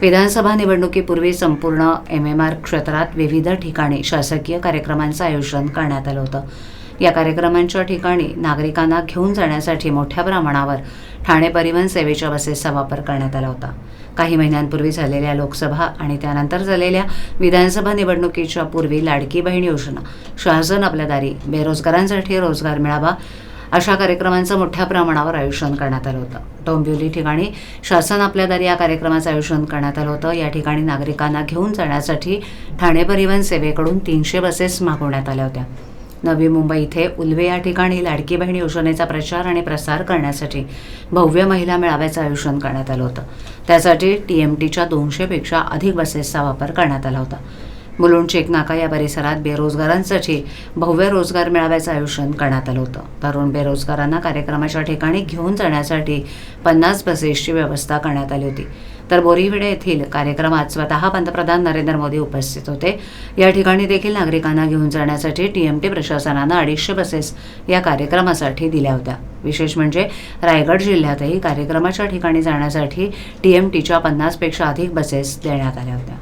विधानसभा निवडणुकीपूर्वी संपूर्ण M M R क्षेत्रात विविध ठिकाणी शासकीय कार्यक्रमांचं आयोजन करण्यात आलं होतं. या कार्यक्रमांच्या ठिकाणी नागरिकांना घेऊन जाण्यासाठी मोठ्या प्रमाणावर ठाणे परिवहन सेवेच्या बसेसचा वापर करण्यात आला होता. काही महिन्यांपूर्वी झालेल्या लोकसभा आणि त्यानंतर झालेल्या विधानसभा निवडणुकीच्या पूर्वी लाडकी बहीण योजना शासन आपल्या दारी बेरोजगारांसाठी रोजगार मिळावा अशा कार्यक्रमांचं मोठ्या प्रमाणावर आयोजन करण्यात आलं होतं. डोंबिवली ठिकाणी शासन आपल्या दारी या कार्यक्रमाचं आयोजन करण्यात आलं होतं. या ठिकाणी नागरिकांना घेऊन जाण्यासाठी ठाणे परिवहन सेवेकडून तीनशे बसेस मागवण्यात आल्या होत्या. नवी मुंबई इथे उल्वे या ठिकाणी लाडकी बहीण योजनेचा प्रचार आणि प्रसार करण्यासाठी भव्य महिला मेळाव्याचं आयोजन करण्यात आलं होतं. त्यासाठी टी एम टीच्या दोनशेपेक्षा अधिक बसेसचा वापर करण्यात आला होता. मुलुंड चेकनाका या परिसरात बेरोजगारांसाठी भव्य रोजगार मेळाव्याचं आयोजन करण्यात आलं होतं. तरुण बेरोजगारांना कार्यक्रमाच्या ठिकाणी घेऊन जाण्यासाठी पन्नास बसेसची व्यवस्था करण्यात आली होती. तर बोरीविडे येथील कार्यक्रमात स्वतः पंतप्रधान नरेंद्र मोदी उपस्थित होते. या ठिकाणी देखील नागरिकांना घेऊन जाण्यासाठी टीएमटी प्रशासनानं अडीचशे बसेस या कार्यक्रमासाठी दिल्या होत्या. विशेष म्हणजे रायगड जिल्ह्यातही कार्यक्रमाच्या ठिकाणी जाण्यासाठी टीएमटीच्या पन्नासपेक्षा अधिक बसेस देण्यात आल्या होत्या.